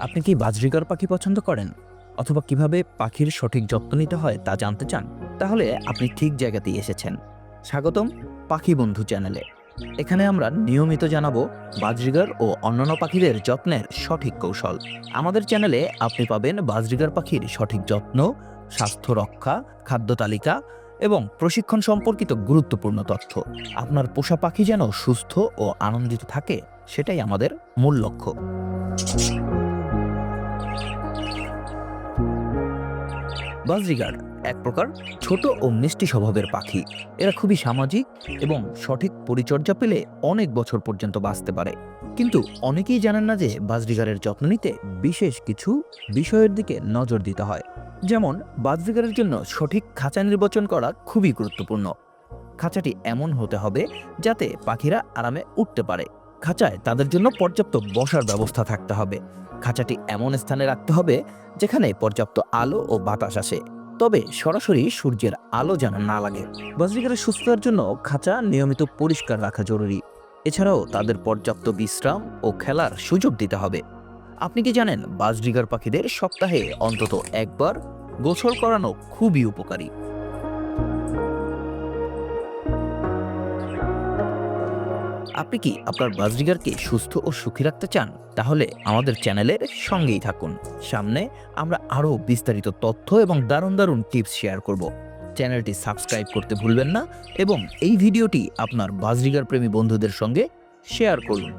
আপনি কি বাজরিগার পাখি পছন্দ করেন? অথবা কীভাবে পাখির সঠিক যত্ন নিতে হয় তা জানতে চান? তাহলে আপনি ঠিক জায়গাতেই এসেছেন। স্বাগতম পাখি বন্ধু চ্যানেলে। এখানে আমরা নিয়মিত জানাব বাজরিগার ও অন্যান্য পাখিদের যত্নের সঠিক কৌশল। আমাদের চ্যানেলে আপনি পাবেন বাজরিগার পাখির সঠিক যত্ন, স্বাস্থ্য রক্ষা, খাদ্য তালিকা এবং প্রশিক্ষণ সম্পর্কিত গুরুত্বপূর্ণ তথ্য। আপনার পোষা পাখি যেন সুস্থ ও আনন্দিত থাকে সেটাই আমাদের মূল লক্ষ্য। বাজরিগার্ড এক প্রকার ছোট ও মিষ্টি স্বভাবের পাখি। এরা খুবই সামাজিক এবং সঠিক পরিচর্যা পেলে অনেক বছর পর্যন্ত বাঁচতে পারে। কিন্তু অনেকেই জানেন না যে বাজরিগারের যত্ন নিতে বিশেষ কিছু বিষয়ের দিকে নজর দিতে হয়। যেমন, বাজরিগারের জন্য সঠিক খাঁচা নির্বাচন করা খুবই গুরুত্বপূর্ণ। খাঁচাটি এমন হতে হবে যাতে পাখিরা আরামে উঠতে পারে। খাঁচায় তাদের জন্য পর্যাপ্ত বসার ব্যবস্থা থাকতে হবে। খাঁচাটি এমন স্থানে রাখতে হবে, যেখানে পর্যাপ্ত আলো ও বাতাস আসে। তবে সরাসরি সূর্যের আলো যেন না লাগে। বাজরিগারের সুস্থতার জন্য খাঁচা নিয়মিত পরিষ্কার রাখা জরুরি। এছাড়াও তাদের পর্যাপ্ত বিশ্রাম ও খেলার সুযোগ দিতে হবে। আপনি কি জানেন বাজরিগার পাখিদের সপ্তাহে অন্তত একবার গোসল করানো খুবই উপকারী। আপনি কি আপনার বাজরিগারকে সুস্থ ও সুখী রাখতে চান? তাহলে আমাদের চ্যানেলের সঙ্গেই থাকুন। সামনে আমরা আরও বিস্তারিত তথ্য এবং দারুণ দারুণ টিপস শেয়ার করব। চ্যানেলটি সাবস্ক্রাইব করতে ভুলবেন না এবং এই ভিডিওটি আপনার বাজরিগার প্রেমী বন্ধুদের সঙ্গে শেয়ার করুন।